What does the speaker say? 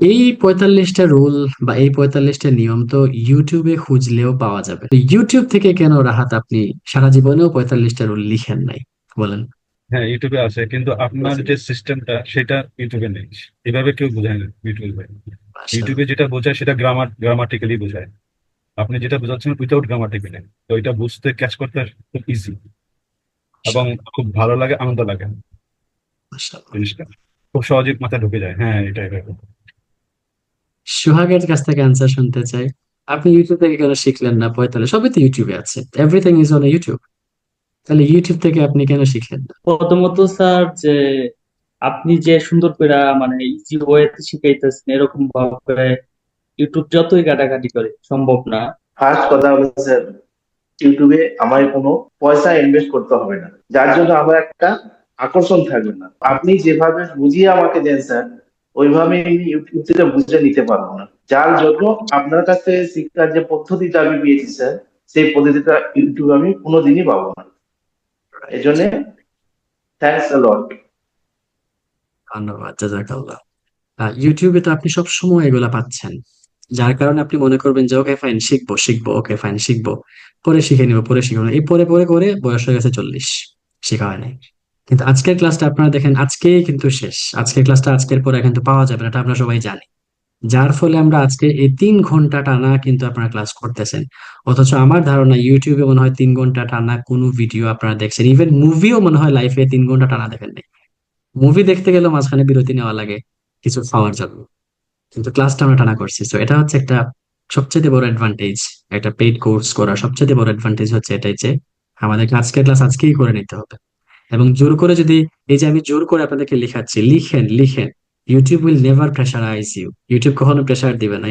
এই পঁয়তাল্লিশটা রুল বা এই পঁয়তাল্লিশটা নিয়ম তো ইউটিউবে খুঁজলেও পাওয়া যাবে। ইউটিউব থেকে কেন রাহাত আপনি সারা জীবনেও পঁয়তাল্লিশটা রুল লিখেন নাই? বলেন। হ্যাঁ ইউটিউবে আছে কিন্তু আপনার যে সিস্টেমটা সেটা ইউটিউবে নেই। এভাবে কেউ বোঝায় না ইউটিউবে ইউটিউবে যেটা বোঝায় সেটা গ্রামার গ্রামাটিক্যালি বোঝায়। আপনি যেটা বোঝাচ্ছেন উইথাউট গ্রামাটিক্যালি তো এটা বুঝতে ক্যাচ করতে খুব ইজি এবং খুব ভালো লাগে আনন্দ লাগে। জিনিসটা খুব সহজে মাথায় ঢুকে যায়। হ্যাঁ এটা এভাবে সোহাগের কাছ থেকে অ্যান্সার শুনতে চাই। আপনি ইউটিউব থেকে কেন শিখলেন না? পঁয়তাল্লিশ সবই তো ইউটিউবে আছে। এভরিথিং ইজ অন ইউটিউব তাহলে ইউটিউব থেকে আপনি কেন শিখলেন না? প্রথমত স্যার যে আপনি যে সুন্দর করে মানে ইজি ওয়েতে শিখাইতেছেন এরকম ভাবে ইউটিউব যতই ঘাটাঘাটি করে সম্ভব না। ফার্স্ট কথা হলো স্যার ইউটিউবে আমার কোনো পয়সা ইনভেস্ট করতে হবে না। যার জন্য আমার একটা আকর্ষণ থাকবে না। আপনি যেভাবে বুঝিয়ে আমাকে দেন স্যার ওইভাবে আমি বুঝে নিতে পারব না। যার জন্য আপনার কাছে শিক্ষার যে পদ্ধতিটা আমি পেয়েছি, স্যার, সেই পদ্ধতিটা ইউটিউবে আমি কোনোদিনই পাবো না। এই জন্য থ্যাংকস লট ধন্যবাদ, জাজাকাল্লাহ। ইউটিউবে তো আপনি সব সময় এগুলা পাচ্ছেন। যার কারণে আপনি মনে করবেন যে, ওকে ফাইন শিখব শিখব, ওকে ফাইন শিখব। পরে শিখে নিবো, পরে শিখব না এই পরে পরে করে বয়স হয়ে গেছে চল্লিশ। শেখা হয় নাই। কিন্তু আজকের ক্লাসটা আপনারা দেখেন, আজকেই কিন্তু শেষ। আজকের ক্লাসটা আজকের পরে কিন্তু পাওয়া যাবে না, এটা আমরা সবাই জানি। যার ফলে আমরা আজকে এই তিন ঘণ্টা টানা কিন্তু আপনারা ক্লাস করতেছেন। অথচ আমার ধারণা ইউটিউবে মনে হয় তিন ঘণ্টা টানা কোনো ভিডিও আপনারা দেখছেন। ইভেন মুভিও মনে হয় লাইফে তিন ঘণ্টা টানা দেখেন নাই। মুভি দেখতে গেলেও মাঝখানে বিরতি নেওয়া লাগে, কিছু খাওয়ার জন্য। কিন্তু ক্লাসটা আমরা টানা করছি। তো এটা হচ্ছে একটা সবচেয়ে বড় অ্যাডভান্টেজ একটা পেইড কোর্স করা সবচেয়ে বড় অ্যাডভান্টেজ হচ্ছে এটাই যে, আমাদেরকে আজকের ক্লাস আজকেই করে নিতে হবে। এবং জোর করে যদি এই যে আমি জোর করে আপনাদেরকে লিখাচ্ছি, লিখেন লিখেন YouTube will never pressurise you YouTube কখনো প্রেশার দিবে না।